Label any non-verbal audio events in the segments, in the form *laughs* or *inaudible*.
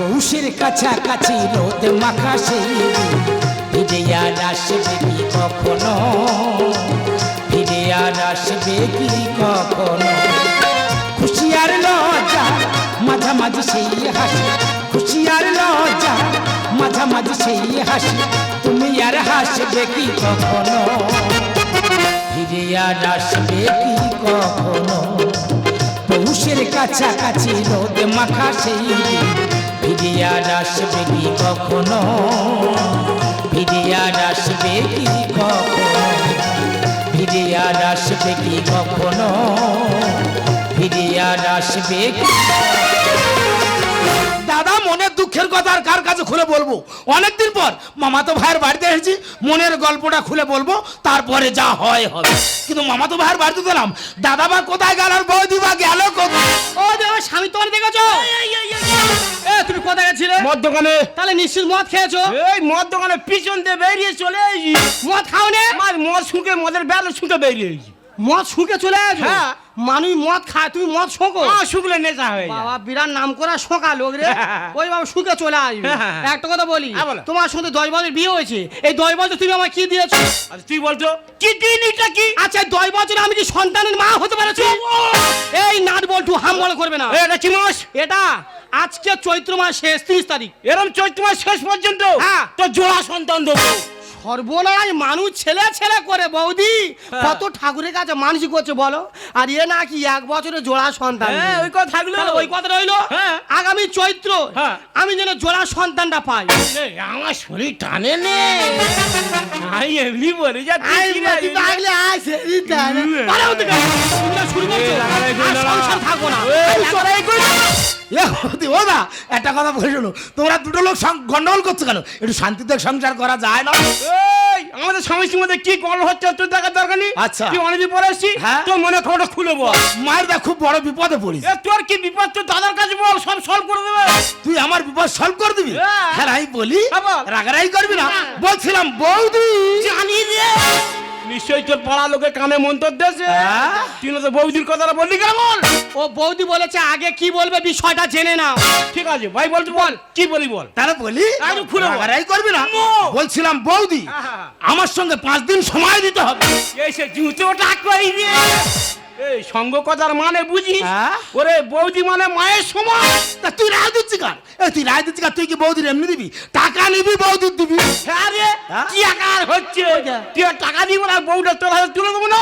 পৌষের কাছাকাছি রোদ মাখা সেই দিন ফিরে আর আসবে কি কখনো? ফিরে আর আসবে কি কখনো? খুশি আর লজ্জা, মাঝামাঝি সেই হাসি। খুশি আর লজ্জা, মাঝামাঝি সেই হাসি। তুমি আর হাসবে কি কখনো? ফিরে আর আসবে কি কখনো? পৌষের কাছাকাছি রোদ মাখা ফিরে আর আসবে কি কখনো? ফিরে আর আসবে কি কখনো? ফিরে আর আসবে কি কখনো? ফিরে আর আসবে কি দুঃখের কথা আর কার কাছে খুলে বলব? অনেকদিন পর মামাতো ভাইয়ের বাড়িতে এসেছি মনের গল্পটা খুলে বলব তারপরে যা হয় হবে। কিন্তু মামাতো ভাইয়ের বাড়িতে গেলাম দাদা বা কোথায় গেল আর বৌদি বা গেল কোথায়? ও দেব স্বামী তোমার দেখেছ? এ তুমি কোথায় গেছিলে? মদ দোকানে। তাহলে নিশ্চিত মদ খেয়েছো। এই মদ দোকানে পিছন দিয়ে বেরিয়ে চলে এসেছি। মদ খাও নে আমার মদ শুকে মদের বেল শুকে বেরিয়ে এসেছি। মদ শুকে চলে আসো হ্যাঁ। মানুষ মদ খায় তুমি মদ শোকো। আমার শুকলে নেশা হয়ে বাবা বিরাট নাম করা শোকা লোক রে। *laughs* ওই বাবা শুকে চলে আসবে। হ্যাঁ। একটা কথা বলি হ্যাঁ। তোমার সঙ্গে দশ বছর বিয়ে হয়েছে। এই দশ বছর তুমি আমায় কি দিয়েছ? তুই বলতো কি দিনটা কি? আচ্ছা দশ বছরে আমি কি সন্তানের মা হতে পেরেছি? এই নাট বল্টু হাম বলে করবে না। এটা কি মাস? এটা আজকে চৈত্র মাস শেষ তিরিশ তারিখ। এরম চৈত্র মাস শেষ পর্যন্ত? হ্যাঁ। তো জোড়া সন্তান দেবো। সর্বনাশ মানুষ ছেলে ছেলে করে বৌদি হ্যাঁ। কত ঠাকুরের কাছে মানুষ করছে বলো আর এ নাকি এক বছরে জোড়া সন্তান হ্যাঁ ওই কথা থাকল ওই কথা রইল হ্যাঁ। আগামী চৈত্র হ্যাঁ। আমি যেন জোড়া সন্তানটা পাই আমার শরীর টানে নে আমি এমনি বলে যাচ্ছি কি রে? পারে ওদিকে। তুমি না শুরু করছ? এ, দাঁড়া, একটু আর দাঁড়া। সংসার থাকব না ও না একটা কথা বলে শোনো। তোমরা দুটো লোক গন্ডগোল করছ কেন? একটু শান্তিতে সংসার করা যায় না। আমাদের স্বামীর মধ্যে কি কল হচ্ছে তোর দেখার দরকার নেই? আচ্ছা। তুই অনেকদিন পরে আসছিস হ্যাঁ। তোর মনে খবরটা খুলে বল। মায়ের দা খুব বড় বিপদে পড়িস এ, তোর কি বিপদ? তোর দাদার কাছে বল সব সলভ করে দেবে। তুই আমার বিপদ সলভ করে দিবি? হ্যাঁ। হ্যাঁ আমি বলি হ্যাঁ, বল। রাগারাই করবি না? বলছিলাম বৌদি। জানি রে নিশ্চয়ই তোর পাড়া লোকে কানে মন্তর দেশে হ্যাঁ? তুই তো বৌদির কথাটা বললি কেমন বল ও বৌদি বলেছে আগে কি বলবে বিষয়টা জেনে নাও ঠিক আছে ভাই বলছি বল কি বলি বল তাহলে বলি আমি খুলে। রাগারাই করবি না. বলছিলাম বৌদি হ্যাঁ। আমার সঙ্গে পাঁচ দিন সময় দিতে হবে এসে সে জুতো টাকাই রে এই সঙ্গ কথার মানে বুঝিস? হ্যাঁ? ওরে বৌদি মানে মায়ের সমান। তা তুই রায় দিচ্ছি কার তুই রায় দিচ্ছি কার তুই কি বৌদির এমনি দিবি? টাকা নিবি বৌদির দিবি? হ্যাঁ রে হ্যাঁ? কি আকার হচ্ছে। তুই টাকা দিব না বউটা তোর হাতে তুলে দেবো না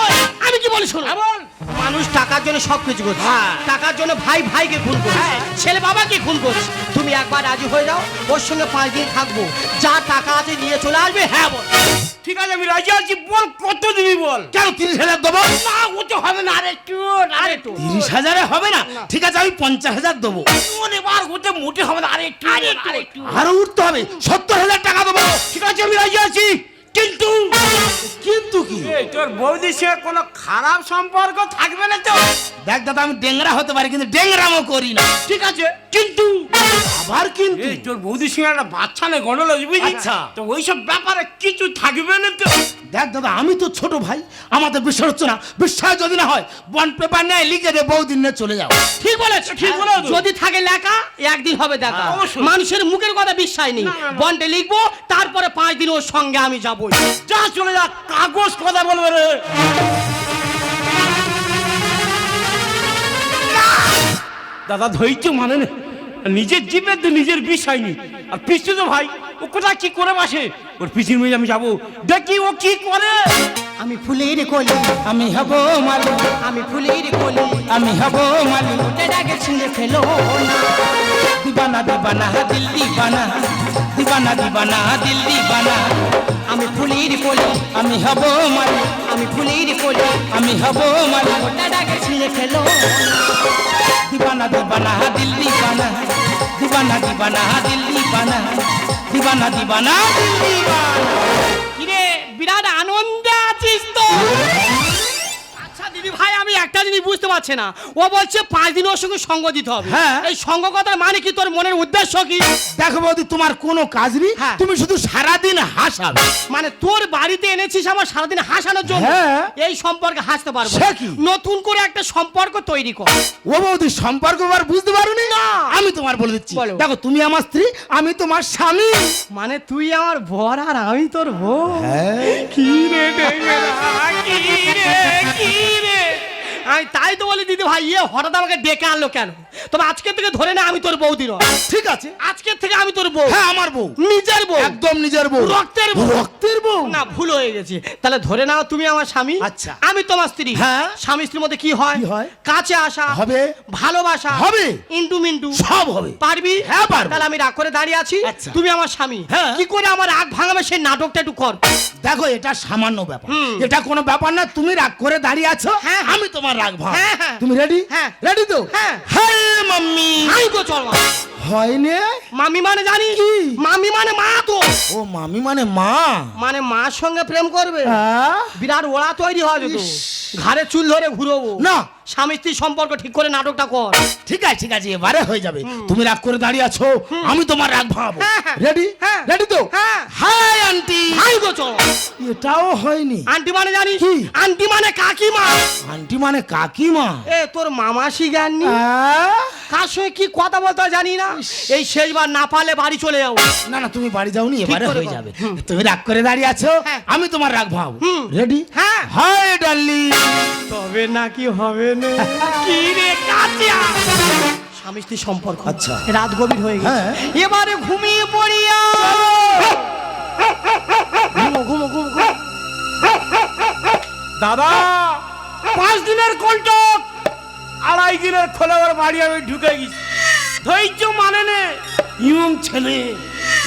আমি কি বলি শোনো? হ্যাঁ, মানুষ টাকার জন্য সব কিছু করছে। হ্যাঁ। টাকার জন্য ভাই ভাইকে খুন করছে। ছেলে বাবাকে খুন করছে। তুমি একবার রাজি হয়ে যাও ওর সঙ্গে পাঁচ দিন থাকব। যা টাকা আছে নিয়ে চলে আসবে হ্যাঁ বল। ঠিক আছে আমি রাজি আছি বল কত দিবি বল? কেন তিরিশ হাজার দেবো? না ও তো হবে না আরে একটু আরে একটু তিরিশ হাজারে হবে না? ঠিক আছে আমি পঞ্চাশ হাজার দেবো। এবার ওতে মোটে হবে না আরে একটু আরে একটু আরও উঠতে হবে সত্তর হাজার টাকা দেবো। ঠিক আছে আমি রাজি আছি। কিন্তু কিন্তু কি? এই তোর বৌদির সঙ্গে কোনো খারাপ সম্পর্ক থাকবে না তো? দেখ দাদা আমি ডেংরা হতে পারি কিন্তু ডেংরামও করি না। ঠিক আছে। কিন্তু আবার কিন্তু। এই তোর বৌদির সঙ্গে একটা বাচ্চা নেই গন্ডল আছে বুঝলি? আচ্ছা। তো ওইসব ব্যাপারে কিছু থাকবে না তো? দেখ দাদা আমি তো ছোট ভাই আমাদের বিশ্বাস হচ্ছে না বিশ্বাস যদি না হয় বন্ড পেপার নেয় লিখে দে বহুদিন নিয়ে চলে যাও। ঠিক বলেছ ঠিক বলেছ। যদি থাকে লেখা একদিন হবে দেখা হ্যাঁ, মানুষের মুখের কথা বিশ্বাস নেই। বন্ডে লিখব তারপরে পাঁচ দিন ওর সঙ্গে আমি যাব। যা চলে যা কাগজ কথা বলবে রে। দাদা, ধৈর্য মানে। নিজের জীবের তো নিজের বিষ হয়নি। আর পিছু তো ভাই, ও কোথায় কি করে বাসে? ওর পিছিয়ে মেয়ে আমি যাব। দেখি ও কি করে। আমি ফুলের কলি, আমি হব মালি। আমি ফুলের কলি, আমি হব মালি। ডাকে ছিঁড়ে ফেলো না। দিবানা দিবানা দিল দিবানা দিবানা দিবানা দিল দিবানা আমি ফুলের কলি, আমি হব মালি। আমি ফুলের কলি, আমি হব মালি। ডাকে ছিঁড়ে ফেলো। দিবানা দিবানা দিল দিবানা দিবানা দিবানা দিল দিবানা দিবানা দিবানা দিল দিবানা কিরে, বিরাট আনন্দে আছিস তো? দিদি ভাই আমি একটা জিনিস বুঝতে পারছি না ও বলছে পাঁচ দিন ওর সঙ্গে সঙ্গ দিতে হবে হ্যাঁ। এই সঙ্গ কথার মানে কি তোর মনের উদ্দেশ্য কি দেখো বৌদি তোমার কোনো কাজ নেই হ্যাঁ। তুমি শুধু সারাদিন হাসাবে মানে তোর বাড়িতে এনেছিস আমার সারাদিন হাসানোর জন্য হ্যাঁ। এই সম্পর্কে হাসতে পারব সে কি? নতুন করে একটা সম্পর্ক তৈরি কর ও বৌদি সম্পর্ক আবার বুঝতে পারোনি না। আমি তোমার বলে দিচ্ছি বলো। দেখো তুমি আমার স্ত্রী আমি তোমার স্বামী মানে তুই আমার বর আর আমি তোর বউ হ্যাঁ। কি রে কি রে, কি রে? আমি তাই তো বলি দিদি ভাই ইয়ে হঠাৎ আমাকে ডেকে আনলো কেন তবে আজকে থেকে ধরে না আমি তোর বৌদি নয়। ঠিক আছে। আজকের থেকে আমি তোর বউ। হ্যাঁ আমার বউ। নিজের বউ। একদম নিজের বউ। রক্তের বউ। রক্তের বউ? না ভুল হয়ে গেছে। তাহলে ধরে নাও তুমি আমার স্বামী। আচ্ছা। আমি তোমার স্ত্রী। হ্যাঁ। স্বামী স্ত্রীর মধ্যে কি হয়? কি হয়? কাছে আসা। হবে। ভালোবাসা। হবে। ইন্টু মিন্টু। সব হবে। পারবি? হ্যাঁ, পারব। তাহলে আমি রাগ করে দাঁড়িয়ে আছি। আচ্ছা। তুমি আমার স্বামী। হ্যাঁ। কি করে আমার রাগ ভাঙাবে সেই নাটকটা একটু কর। দেখো এটা সামান্য ব্যাপার। এটা কোনো ব্যাপার না। তুমি রাগ করে দাঁড়িয়ে আছো। হ্যাঁ। আমি তোমার রাগ ভাঙ হ্যাঁ, হ্যাঁ। তুমি রেডি হ্যাঁ। রেডি তো? হ্যাঁ। হ্যাঁ মাম্মি আমি তো চল হয় হয়নি মামি মানে জানি কি? মামি মানে মা তো ও মামি মানে মা মানে মার সঙ্গে প্রেম করবে হ্যাঁ? বিরাট ওড়া তৈরি হবে তো। ঘাড়ে চুল ধরে ঘুরবো না। স্বামী স্ত্রীর সম্পর্ক ঠিক করে নাটকটা কর। ঠিক আছে ঠিক আছে এবারে হয়ে যাবে। তুমি রাগ করে দাঁড়িয়ে আছো আমি তোমার রাগ ভাঙাবো। হ্যাঁ। রেডি হ্যাঁ। রেডি তো? হ্যাঁ। হাই আন্টি হাই গো চল এটাও হয়নি। আন্টি মানে জানি কি? আন্টি মানে কাকিমা। আন্টি মানে কাকিমা? এ তোর মামাসি আহ? কার সঙ্গে কি কথা বলতে জানি না। এই শেষবার না পারলে বাড়ি চলে যাও না না তুমি বাড়ি যাওনি এবারে হয়ে যাবে। তুমি রাগ করে দাঁড়িয়ে আছো হ্যাঁ। আমি তোমার রাগ ভাঙাবো। হুম। রেডি হ্যাঁ। হাই ডার্লি তবে নাকি হবে কি রে স্বামী স্ত্রী সম্পর্ক। আচ্ছা। রাত গভীর হয়ে গেছে। হ্যাঁ। এবারে ঘুমিয়ে পড়িয়া। ঘুমো ঘুমো ঘুমো ঘুমো। দাদা পাঁচ দিনের কন্টক আড়াই দিনের খোলাবার বাড়ি আমি ঢুকে গেছি। ধৈর্য মানে নে। ইয়ং ছেলে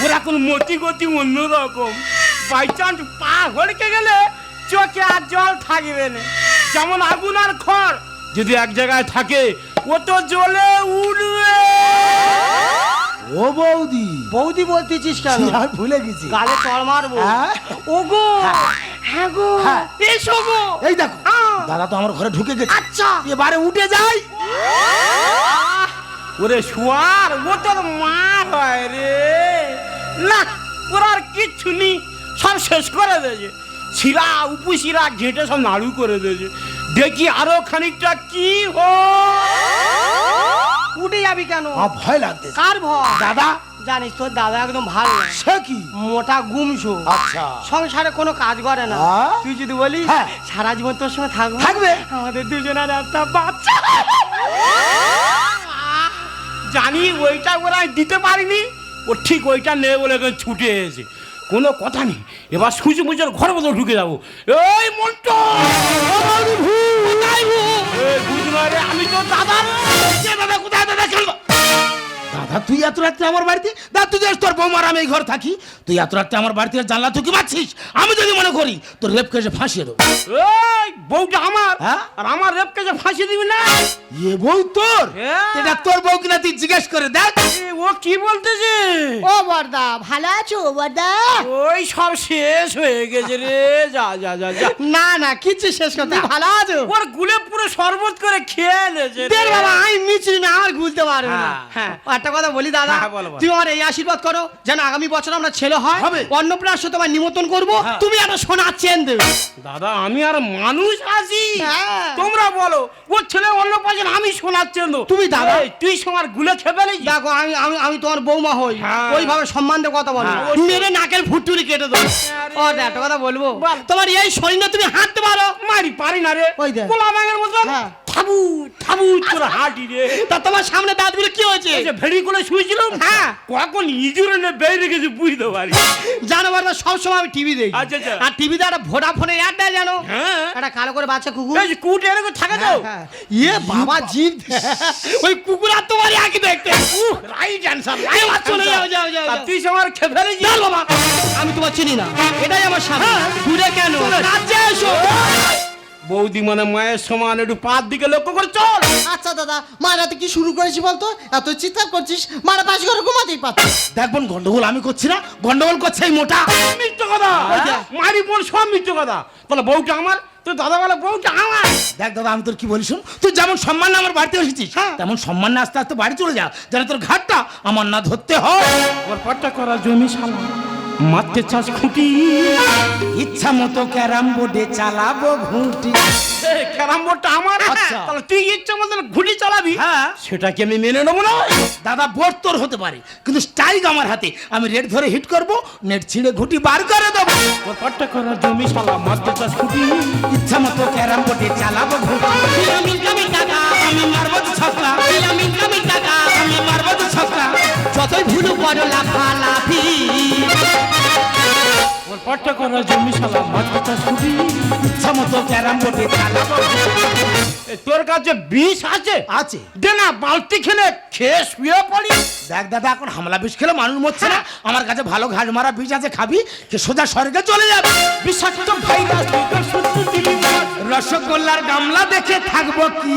ওরা কোন মতি গতি অন্যরকম। বাই চান্স পা হড়কে গেলে চোখে আর জল থাকবে না। যেমন আগুন আর খড়। যদি এক জায়গায় থাকে ও তো জ্বলে উড়বে। ও বৌদি। বৌদি বলতেছিস কেন? আমি ভুলে গেছি। গালে চড় মারবো। হ্যাঁ? ও গো হ্যাঁ গো! হ্যাঁ। এসো গো! এই দেখো আহ। দাদা তো আমার ঘরে ঢুকে গেছে। আচ্ছা। এবারে উঠে যাই। ওরে শুয়ার ও তোর মা হয় রে। না ওর আর কিচ্ছু নেই। সব শেষ করে দিয়েছে শিরা উপশিরা ঘেঁটে সব নাড়ু করে দিয়েছে দেখি আরও খানিকটা কি হো উঠে যাবি কেন? আমার ভয় লাগতেছে। কার ভয়? দাদা। জানিস তোর দাদা একদম ভালো। সে কি? মোটা গুমছো আচ্ছা। সংসারে কোনো কাজ করে না। হ্যাঁ? তুই যদি বলিস হ্যাঁ। সারা জীবন তোর সঙ্গে থাকব। থাকবে। আমাদের দুজনের একটা বাচ্চা। জানি ওইটা ওরা দিতে পারিনি। ও ঠিক ওইটা নেই বলে ছুটে এসে কোনো কথা নেই। এবার সুচি মুচুর ঘর মতো ঢুকে যাব। এই মন্টু! আমি তো দাদা দাদা? কোথায় দাদা? কেন দাদা তুই এত রাত্রে আমার বাড়িতে? দাদা তুই জানিস তোর বৌমার আমি এই ঘর থাকি। তুই এত রাত্রে আমার বাড়িতে জানলা তুই কি মারছিস? আমি যদি মনে করি তোর রেপ কেসে ফাঁসিয়ে দেবো। এই বউটা আমার? হ্যাঁ? আর আমার রেপকে যে ফাঁসি দিবি না? এ বউ তোর? হ্যাঁ। এটা তোর বউ কিনা তুই জিজ্ঞেস করে দেখ। ও কি বলতেছে? ও বর্দা ভালো আছো বর্দা ওই সব শেষ হয়ে গেছে রে যা যা যা যা। না না কিচ্ছু শেষ করতে ভালো আছো? ওর গুলে পুরো শরবত করে খেয়ে নেছে দেখ বাবা আমি মিছরি না আমার ভুলতে পারবে না। হ্যাঁ। হ্যাঁ একটা কথা বলি দাদা হ্যাঁ। তুমি আমার এই আশীর্বাদ করো যেন আগামী বছর আমরা ছেলে হয় হবে। অন্নপ্রাশ তোমার নিমন্ত্রণ করব হ্যাঁ। তুমি একটা সোনার চেন দেবে দাদা আমি আর মানুষ আছি হ্যাঁ। তোমরা বলো ও ছেলে অন্য পাশে আমি শোনাচ্ছেন তো তুমি দাদা। তুই সময় গুলে ফেলেছি দেখো আমি আমি আমি তোমার বৌমা হই। ওইভাবে সম্মান দিয়ে কথা বলো। মেরে নাকের ফুটুরি কেটে দেবো ও একটা কথা বলব তোমার এই শরীরে তুমি হাঁটতে পারো মারি পারি না রে ওই দেখ। কোলা ব্যাঙের মতো। থাবু থাবু করে হাঁটি রে। তা তোমার সামনে দাঁতগুলো কি হয়েছে? যে ভেড়ি করে শুয়েছিলাম হ্যাঁ। কখন ইজুরে নে বেরিয়ে গেছে বুঝতে পারি জানো বারবার সবসময় আমি টিভি দেখি। আচ্ছা, আচ্ছা। আর টিভিতে একটা ভোডাফোনের অ্যাড দেয় জানো? হ্যাঁ। একটা কালো করে বাচ্চা কুকুর। এই কুট এরকম থাকে তো? হ্যাঁ, হ্যাঁ। ইয়ে বাবা জিভ ওই কুকুর আর তোমারই একই দেখতে। রাইট অ্যান্সার এবার চলে যাও, যাও, যাও, যাও। তুই সময় খেয়ে ফেলেছি বাবা। আমি তোমার চিনি না। এটাই আমার স্বামী দূরে কেন? রাজ্যে এসো। বৌদি মানে মায়ের সমান একটু পাঁচ দিকে লক্ষ্য করে চল। আচ্ছা দাদা মা রাতে কি শুরু করেছি বলতো? এত চিৎকার করছিস মারা পাশে করে ঘুমাতেই পারছিস দেখবেন গন্ডগোল আমি করছি না গন্ডগোল করছে এই মোটা। মিথ্যে কথা। মারি বোন সব মিথ্যে কথা। তাহলে বউটা আমার তুই দাদা বলে বউটা আমার। দেখ দাদা আমি তোর কি বলি শুন? তুই যেমন সম্মান আমার বাড়িতে এসেছিস হ্যাঁ। তেমন সম্মান আস্তে আস্তে বাড়ি চলে যা যেন তোর ঘাটটা আমার না ধরতে হয়। আমার পাট্টা করা জমি শালা। মারতে চাষ খুঁটি। ইচ্ছা মতো ক্যারাম বোর্ডে চালাবো ঘুঁটি। ক্যারাম বোর্ডটা আমার? আচ্ছা। তাহলে তুই ইচ্ছা মতন ঘুটি চালাবি? হ্যাঁ। সেটা কি আমি মেনে নেব না। দাদা বোর্ড তোর হতে পারে কিন্তু স্ট্রাইক আমার হাতে। আমি রেড ধরে হিট করব নেট ছিঁড়ে ঘুটি বার করে দেবো। আমার পাট্টা করা জমি শালা মারতে চাষ খুঁটি। ইচ্ছা মতো ক্যারাম বোর্ডে চালাবো ঘুঁটি। আমি কামি টাকা আমি মারবো তো ছক্কা আমি কামি টাকা আমি মারবো তো ছক্কা যতই ভুলু বড় লাফালাফি। আমার পাট্টা করা জমি শালা খুঁটি ক্যারাম বোর্ডে চালাবো তোর কাছে বিষ আছে? আছে। দে না বালতি খেলে খেয়ে শুয়ে পড়ি। দেখ দাদা এখন হামলা বিষ খেলে মানুষ মরছে না। আমার কাছে ভালো ঘাস মারা বিষ আছে খাবি সোজা স্বর্গে চলে যাবে। বিষাক্ত ভাইরাস রসগোল্লার গামলা দেখে থাকব কি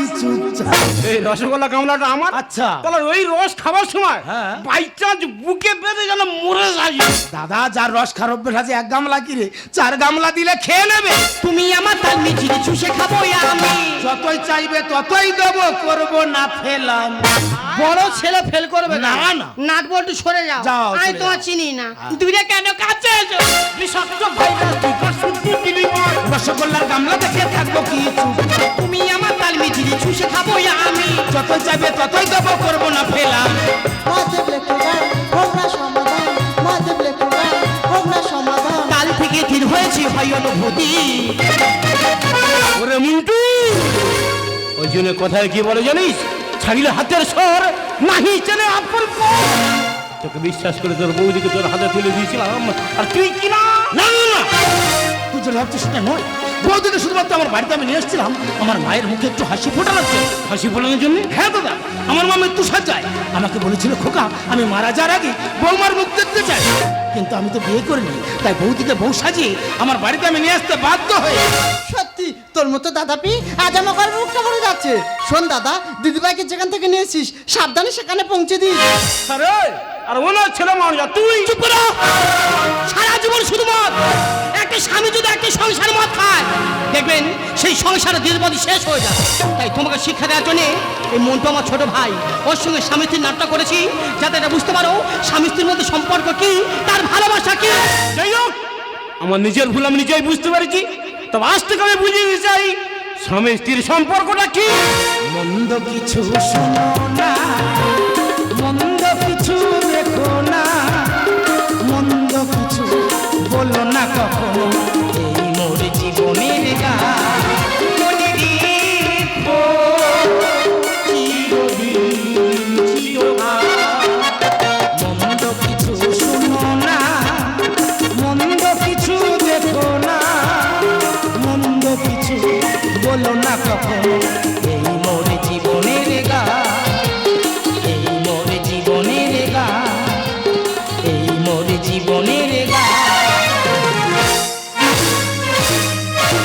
এই রসগোল্লা গামলাটা আমার? আচ্ছা। তাহলে ওই রস খাবার সময় হ্যাঁ। বাই চান্স বুকে বেঁধে যেন মরে যাই। দাদা যার রস খারাপ অভ্যেস আছে এক গামলা কিরে চার গামলা দিলে খেয়ে নেবে। তুমি আমার তাল মিচিড়ি চুষে খাব আমি। যতই চাইবে ততই দেবো করব না ফেলাম। বড় ছেলে ফেল করবে না, না। নাট বল্টু সরে যাও। যাও, আমি সরে তোমার যাও। চিনি না। দূরে কেন কাছে এসো বিষাক্ত ভাইরাস রসগোল্লার গামলা কথায় কি বলে জানিস? ছাগিলে হাতের সর নাহি চেনে আপন তোকে বিশ্বাস করে তোর বৌদিকে তোর হাতে তুলে দিয়েছিলাম। আর তুই কি না? না না না তুই যেটা ভাবছিস সেটা নয়। বৌদিকে শুধুমাত্র আমার বাড়িতে আমি নিয়ে এসেছিলাম। আমার মায়ের মুখে একটু হাসি ফোটানোর জন্য। হাসি ফোটানোর জন্য? হ্যাঁ দাদা। আমার মা মৃত্যু সজ্জায় আমাকে বলেছিল খোকা আমি মারা যাওয়ার আগে বৌমার মুখ দেখতে চাই। কিন্তু আমি তো বিয়ে করিনি। তাই বৌদিকে বউ সাজিয়ে আমার বাড়িতে আমি নিয়ে আসতে বাধ্য হয়ে সত্যি তোর মতো দাদা পি আজ আমার মুখটা মরে যাচ্ছে। শোন দাদা দিদিভাইকে যেখান থেকে নিয়েছিস সাবধানে সেখানে পৌঁছে দিস। আরে আর ওনার ছেলে মানুষ তুই? চুপ করো। সারা জীবন শুধু মদ। একটা স্বামী যদি একটা সংসার মদ খায় দেখবেন সেই সংসার দীর্ঘদি শেষ হয়ে যায় তাই তোমাকে শিক্ষা দেওয়ার জন্য এই মন্টু আমার ছোট ভাই ওর সঙ্গে স্বামী স্ত্রীর নাটক করেছি। যাতে এটা বুঝতে পারো স্বামী স্ত্রীর মধ্যে সম্পর্ক কি তার ভালোবাসা কি? যাই হোক আমার নিজের ভুল আমি নিজেই বুঝতে পেরেছি। তবে আজ থেকে আমি বুঝিয়ে দিতে চাই স্বামী স্ত্রীর সম্পর্কটা কি? মন্দ কিছু শোনো না। মন্দ কিছু দেখো না। মন্দ কিছু বলো না।